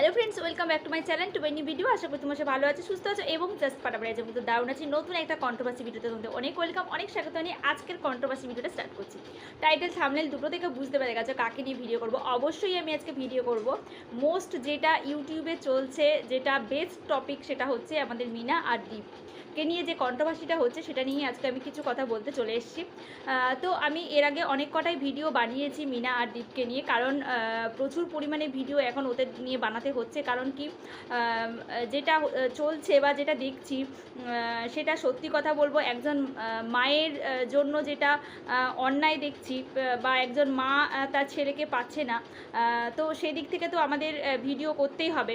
Hello friends welcome back to my channel to my video আশা করি তোমার ভালো আছে, সুস্থ আছো এবং জাস্ট পাটাপাড়ি আছে। কিন্তু দারুণ আছে, নতুন একটা কন্ট্রোভার্সি ভিডিওতে তোমাদের অনেক ওয়েলকাম অনেক স্বাগত। নিয়ে আজকের কন্ট্রোভার্সি ভিডিওটা স্টার্ট করছি। টাইটেল সামনেল দুটো থেকে বুঝতে পেরে গেছো কাকে নিয়ে ভিডিও করব। অবশ্যই আমি আজকে ভিডিও করব। মোস্ট যেটা ইউটিউবে চলছে, যেটা বেস্ট টপিক সেটা হচ্ছে আমাদের মিনা আর দীপ। কে নিয়ে যে কন্ট্রোভার্সিটা হচ্ছে সেটা নিয়ে আজকে আমি কিছু কথা বলতে চলে এসেছি। তো আমি এর আগে অনেক কটাই ভিডিও বানিয়েছি মিনা আর দীপকে নিয়ে। কারণ প্রচুর পরিমাণে ভিডিও এখন ওদের নিয়ে বানাতে হচ্ছে, কারণ কি যেটা চলছে বা যেটা দেখছি সেটা সত্যি কথা বলব, একজন মায়ের জন্য যেটা অন্যায় দেখছি বা একজন মা তার ছেলেকে পাচ্ছে না তো সেই দিক থেকে তো আমাদের ভিডিও করতেই হবে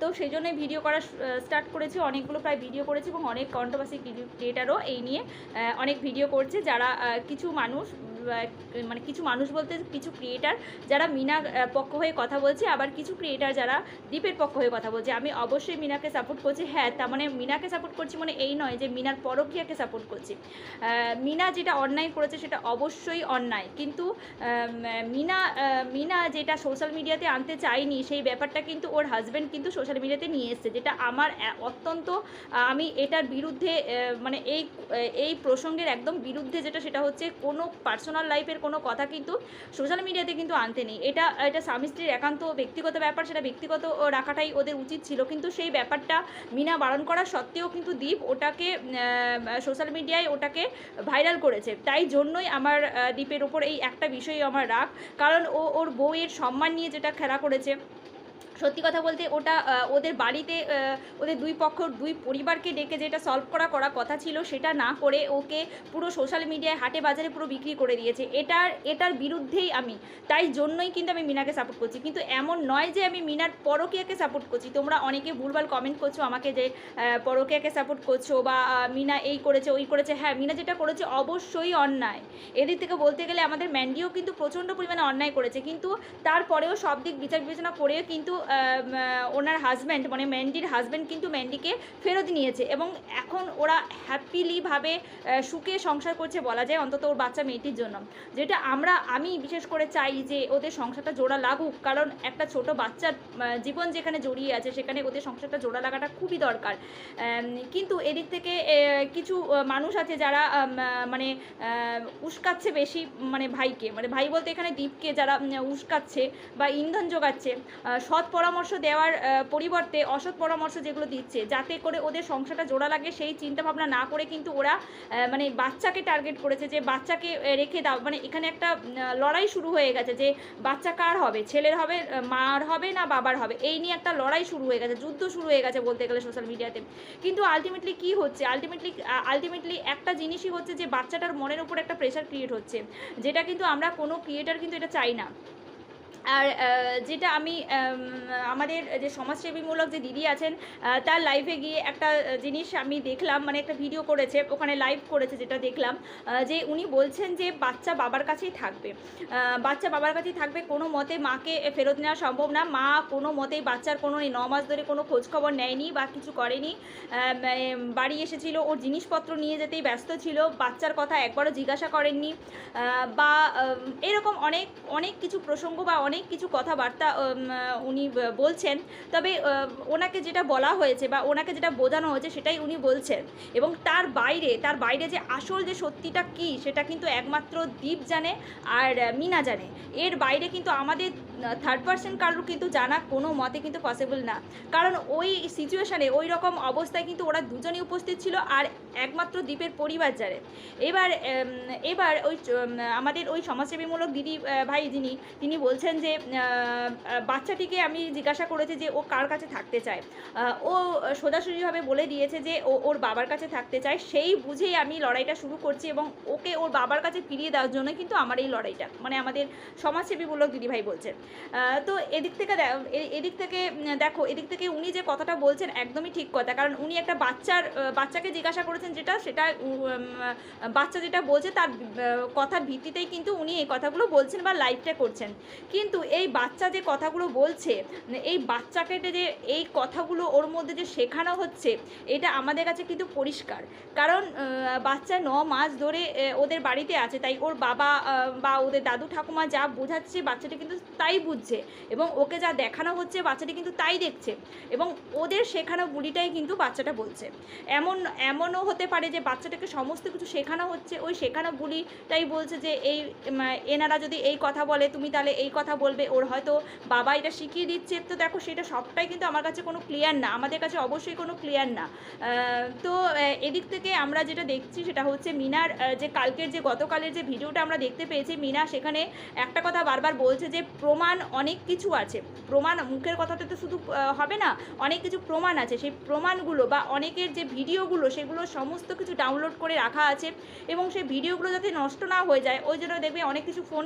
তো সেই জন্যই ভিডিও করা স্টার্ট করেছি, অনেকগুলো প্রায় ভিডিও করেছি এবং অনেক কন্ট্রোভার্সি ক্রিয়েটারও এই নিয়ে অনেক ভিডিও করছে, যারা কিছু মানুষ মানে কিছু মানুষ বলতে কিছু ক্রিয়েটার যারা মিনা পক্ষ হয়ে কথা বলছে, আবার কিছু ক্রিয়েটার যারা দ্বীপের পক্ষ হয়ে কথা বলছে। আমি অবশ্যই মিনাকে সাপোর্ট করছি। হ্যাঁ তার মানে মিনাকে সাপোর্ট করছি মানে এই নয় যে মিনার পরকীয়াকে সাপোর্ট করছি। মিনা যেটা অন্যায় করেছে সেটা অবশ্যই অন্যায়। কিন্তু মিনা মিনা যেটা সোশ্যাল মিডিয়াতে আনতে চায়নি, সেই ব্যাপারটা কিন্তু ওর হাজব্যান্ড কিন্তু সোশ্যাল মিডিয়াতে নিয়ে এসছে। যেটা আমার অত্যন্ত আমি এটার বিরুদ্ধে মানে এই এই প্রসঙ্গের একদম বিরুদ্ধে যেটা, সেটা হচ্ছে কোনো পার্সোনাল লাইফের কোনো কথা কিন্তু সোশ্যাল মিডিয়াতে কিন্তু আনতে নেই। এটা এটা স্বামী স্ত্রীর একান্ত ব্যক্তিগত ব্যাপার, সেটা ব্যক্তিগত রাখাটাই ওদের উচিত ছিল। কিন্তু সেই ব্যাপারটা মিনা বারণ করা সত্ত্বেও কিন্তু দীপ ওটাকে সোশ্যাল মিডিয়ায় ওটাকে ভাইরাল করেছে। তাই জন্যই আমার দীপের ওপর এই একটা বিষয় আমার রাগ। কারণ ও ওর বউয়ের সম্মান নিয়ে যেটা খেলা করেছে সত্যি কথা বলতে ওটা ওদের বাড়িতে ওদের দুই পক্ষ, দুই পরিবারকে ডেকে যেটা সলভ করা করা কথা ছিল, সেটা না করে ওকে পুরো সোশ্যাল মিডিয়ায় হাটে বাজারে পুরো বিক্রি করে দিয়েছে। এটার এটার বিরুদ্ধেই আমি, তাই জন্যই কিন্তু আমি মিনাকে সাপোর্ট করছি। কিন্তু এমন নয় যে আমি মিনার পরকীয়াকে সাপোর্ট করছি। তোমরা অনেকে ভুলভাল কমেন্ট করছ আমাকে যে পরকীয়াকে সাপোর্ট করছ বা মিনা এই করেছে, ওই করেছে। হ্যাঁ মিনা যেটা করেছে অবশ্যই অন্যায়। এদিক থেকে বলতে গেলে আমাদের ম্যান্ডিও কিন্তু প্রচণ্ড পরিমাণে অন্যায় করেছে। কিন্তু তারপরেও সব দিক বিচার বিবেচনা করেও কিন্তু ওনার হাজব্যান্ড মানে ম্যান্ডির হাজব্যান্ড কিন্তু ম্যান্ডিকে ফেরত নিয়েছে এবং এখন ওরা হ্যাপিলিভাবে সুখে সংসার করছে বলা যায় অন্তত ওর বাচ্চা মেয়েটির জন্য। যেটা আমরা, আমি বিশেষ করে চাই যে ওদের সংসারটা জোড়া লাগুক, কারণ একটা ছোট বাচ্চার জীবন যেখানে জড়িয়ে আছে সেখানে ওদের সংসারটা জোড়া লাগাটা খুবই দরকার। কিন্তু এদিক থেকে কিছু মানুষ আছে যারা মানে উস্কাচ্ছে বেশি মানে ভাইকে মানে ভাই বলতে এখানে দ্বীপকে যারা উস্কাচ্ছে বা ইন্ধন যোগাচ্ছে সৎ পরামর্শ দেওয়ার পরিবর্তে অসৎ পরামর্শ যেগুলো দিচ্ছে, যাতে করে ওদের সংসারটা জোড়া লাগে, সেই চিন্তা ভাবনা না করে কিন্তু ওরা মানে বাচ্চাকে টার্গেট করেছে যে বাচ্চাকে রেখে দাও। মানে এখানে একটা লড়াই শুরু হয়ে গেছে যে বাচ্চা কার হবে? ছেলের হবে মার হবে না বাবার হবে? এই নিয়ে একটা লড়াই শুরু হয়ে গেছে, যুদ্ধ শুরু হয়ে গেছে বলতে গেলে সোশ্যাল মিডিয়াতে কিন্তু আলটিমেটলি কি হচ্ছে? আলটিমেটলি আলটিমেটলি একটা জিনিসই হচ্ছে যে বাচ্চাটার মনের উপর একটা প্রেশার ক্রিয়েট হচ্ছে, যেটা কিন্তু আমরা কোনো ক্রিয়েটার কিন্তু এটা চাই না। আর যেটা আমি আমাদের যে সমাজসেবীমূলক যে দিদি আছেন তার লাইভে গিয়ে একটা জিনিস আমি দেখলাম মানে একটা ভিডিও করেছে, ওখানে লাইভ করেছে যেটা দেখলাম যে উনি বলছেন যে বাচ্চা বাবার কাছেই থাকবে। বাচ্চা বাবার কাছেই থাকবে কোনো মতে মাকে ফেরত নেওয়া সম্ভব না। মা কোনো মতেই বাচ্চার কোনো ন মাস ধরে কোনো খোঁজখবর নেয়নি বা কিছু করেনি। বাড়ি এসেছিল, ওর জিনিসপত্র নিয়ে যেতেই ব্যস্ত ছিল, বাচ্চার কথা একবারও জিজ্ঞাসা করেননি। বা এরকম অনেক অনেক কিছু প্রসঙ্গ বা অনেক কিছু কথাবার্তা উনি বলছেন। তবে ওনাকে যেটা বলা হয়েছে বা ওনাকে যেটা বোঝানো হয়েছে সেটাই উনি বলছেন। এবং তার বাইরে তার বাইরে যে আসল যে সত্যিটা কি, সেটা কিন্তু একমাত্র দ্বীপ জানে আর মিনা জানে। এর বাইরে কিন্তু আমাদের থার্ড পার্সন কারোর কিন্তু জানা কোনো মতে কিন্তু পসিবল না। কারণ ওই সিচুয়েশানে ওই রকম অবস্থায় কিন্তু ওরা দুজনই উপস্থিত ছিল আর একমাত্র দ্বীপের পরিবার জানে এবার এবার ওই আমাদের ওই সমাজসেবীমূলক দিদি ভাই যিনি, তিনি বলছেন যে বাচ্চাটিকে আমি জিজ্ঞাসা করেছি যে ও কার কাছে থাকতে চায়। ও সোজাসুজিভাবে বলে দিয়েছে যে ও, ওর বাবার কাছে থাকতে চায়। সেই বুঝেই আমি লড়াইটা শুরু করছি এবং ওকে ওর বাবার কাছে ফিরিয়ে দেওয়ার জন্য কিন্তু আমার এই লড়াইটা মানে আমাদের সমাজসেবীমূলক দিদিভাই বলছেন। তো এদিক থেকে এদিক থেকে দেখো, এদিক থেকে উনি যে কথাটা বলছেন একদমই ঠিক কথা। কারণ উনি একটা বাচ্চার বাচ্চাকে জিজ্ঞাসা করেছেন যেটা, সেটা বাচ্চা যেটা বলছে তার কথার ভিত্তিতেই কিন্তু উনি এই কথাগুলো বলছেন বা লাইভটা করছেন। কিন্তু এই বাচ্চা যে কথাগুলো বলছে এই বাচ্চাকে যে এই কথাগুলো ওর মধ্যে যে শেখানো হচ্ছে, এটা আমাদের কাছে কিন্তু পরিষ্কার। কারণ বাচ্চা ন মাস ধরে ওদের বাড়িতে আছে, তাই ওর বাবা বা ওদের দাদু ঠাকুমা যা বোঝাচ্ছে বাচ্চাটা কিন্তু তাই বুঝছে এবং ওকে যা দেখানো হচ্ছে বাচ্চাটি কিন্তু তাই দেখছে এবং ওদের শেখানো বুলিটাই কিন্তু বাচ্চাটা বলছে। এমন, এমনও হতে পারে যে বাচ্চাটাকে সমস্ত কিছু শেখানো হচ্ছে, ওই শেখানো বুলিটাই বলছে যে এই এনারা যদি এই কথা বলে, তুমি তাহলে এই কথা বলবে, ওর হয়তো বাবা এটা শিখিয়ে দিচ্ছে। তো দেখো সেটা সবটাই কিন্তু আমার কাছে কোনো ক্লিয়ার না, আমাদের কাছে অবশ্যই কোনো ক্লিয়ার না। তো এদিক থেকে আমরা যেটা দেখছি সেটা হচ্ছে মিনার যে কালকের যে গতকালের যে ভিডিওটা আমরা দেখতে পেয়েছি, মিনা সেখানে একটা কথা বারবার বলছে যে প্রমাণ অনেক কিছু আছে। প্রমাণ মুখের কথাতে তো শুধু হবে না, অনেক কিছু প্রমাণ আছে। সেই প্রমাণগুলো বা অনেকের যে ভিডিওগুলো, সেগুলো সমস্ত কিছু ডাউনলোড করে রাখা আছে এবং সেই ভিডিওগুলো যাতে নষ্ট না হয়ে যায়, ওই জন্য দেখবে অনেক কিছু ফোন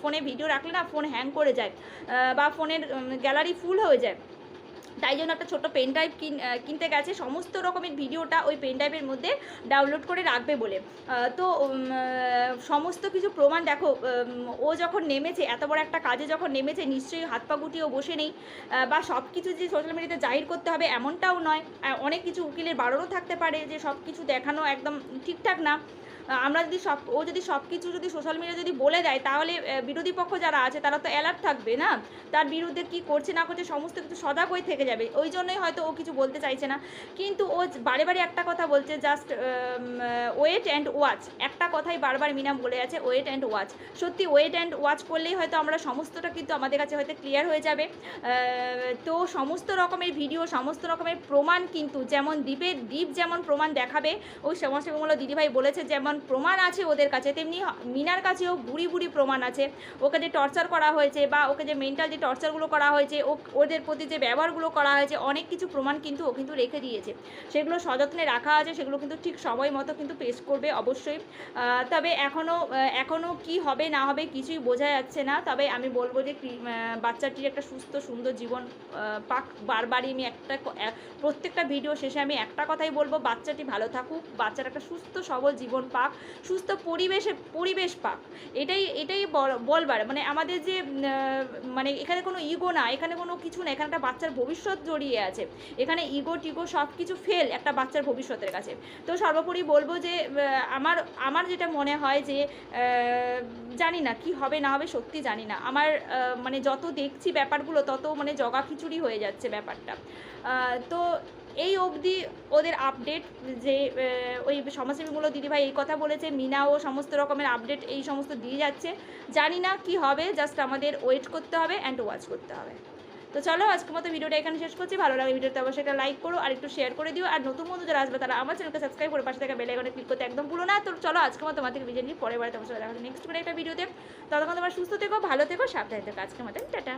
ফোনে ভিডিও রাখলে না ফোন হ্যাং করে যায় বা ফোনের গ্যালারি ফুল হয়ে যায়। তাই জন্য একটা ছোট্ট পেন ড্রাইভ কিনতে গেছে। সমস্ত রকমের ভিডিওটা ওই পেন ড্রাইভের মধ্যে ডাউনলোড করে রাখবে বলে। তো সমস্ত কিছু প্রমাণ দেখো ও যখন নেমেছে, এত বড় একটা কাজে যখন নেমেছে, নিশ্চয়ই হাত পা গুটিয়েও বসে নেই। বা সব কিছু যে সোশ্যাল মিডিয়াতে জাহির করতে হবে, এমনটাও নয়। অনেক কিছু উকিলের বারণও থাকতে পারে যে সব কিছু দেখানো একদম ঠিকঠাক না। আমরা যদি সব, ও যদি সব কিছু যদি সোশ্যাল মিডিয়া যদি বলে দেয়, তাহলে বিরোধী পক্ষ যারা আছে, তারা তো অ্যালার্ট থাকবে না? তার বিরুদ্ধে কি করছে, না করছে, সমস্ত কিছু সজাগ হয়ে থেকে যাবে। ওই জন্যই হয়তো ও কিছু বলতে চাইছে না। কিন্তু ও বারে বারে একটা কথা বলছে জাস্ট ওয়েট অ্যান্ড ওয়াচ একটা কথাই বারবার মিনা বলে আছে ওয়েট অ্যান্ড ওয়াচ সত্যি ওয়েট অ্যান্ড ওয়াচ করলেই হয়তো আমরা সমস্তটা কিন্তু আমাদের কাছে হয়তো ক্লিয়ার হয়ে যাবে। তো সমস্ত রকমের ভিডিও সমস্ত রকমের প্রমাণ কিন্তু যেমন দ্বীপের দ্বীপ যেমন প্রমাণ দেখাবে, ওই সমাজসেবীমূলক দিদিভাই বলেছে, যেমন প্রমাণ আছে ওদের কাছে, তেমনি মিনার কাছেও বুড়ি বুড়ি প্রমাণ আছে। ওকে যে টর্চার করা হয়েছে বা ওকে যে মেন্টাল যে টর্চারগুলো করা হয়েছে, ও, ওদের প্রতি যে ব্যবহারগুলো করা হয়েছে, অনেক কিছু প্রমাণ কিন্তু ও কিন্তু রেখে দিয়েছে। সেগুলো সযত্নে রাখা আছে, সেগুলো কিন্তু ঠিক সময় মতো কিন্তু পেশ করবে অবশ্যই। তবে এখনও এখনও কি হবে না হবে কিছুই বোঝা যাচ্ছে না। তবে আমি বলব যে বাচ্চাটির একটা সুস্থ, সুন্দর জীবন পাক, বারবারই আমি একটা প্রত্যেকটা ভিডিও শেষে আমি একটা কথাই বলব, বাচ্চাটি ভালো থাকুক, বাচ্চার একটা সুস্থ, সবল জীবন পাক। সুস্থ পরিবেশে, পরিবেশ পাক। এটাই এটাই বল- বলবার। মানে আমাদের যে মানে এখানে কোনো ইগো না, এখানে কোনো কিছু না, এখানে একটা বাচ্চার ভবিষ্যৎ জড়িয়ে আছে। এখানে ইগো টিগো সব কিছু ফেল একটা বাচ্চার ভবিষ্যতের কাছে। তো সর্বোপরি বলব যে আমার আমার যেটা মনে হয় যে জানি না কি হবে, না হবে, সত্যি জানি না। আমার মানে যত দেখছি ব্যাপারগুলো, তত মানে জগা খিচুড়ি হয়ে যাচ্ছে ব্যাপারটা। তো এই অবধি ওদের আপডেট যে ওই সমাজসেবীমূলক দিদিভাই এই কথা বলেছে, মিনা ও সমস্ত রকমের আপডেট এই সমস্ত দিয়ে যাচ্ছে। জানি না কি হবে জাস্ট আমাদের ওয়েট করতে হবে অ্যান্ড ওয়াচ করতে হবে। তো চলো, আজকের মতো ভিডিওটা এখানে শেষ করছি। ভালো লাগে ভিডিওতে অবশ্যই একটা লাইক করো আর একটু শেয়ার করে দিও। আর নতুন বন্ধু যারা আসবে, তারা আমার চ্যানেলকে সাবস্ক্রাইব করে পাশে থাকা বেল ক্লিক করতে একদম ভুলো না। তো চলো, আজকের মতো তোমাদের বিজয় নিয়ে পরে বারে তোমার সাথে দেখা নেক্সট করে একটা ভিডিওতে। ততক্ষণ তোমার সুস্থ থেকো, ভালো থেকো, সাবধানে থেকো। আজকের মতো টাটা।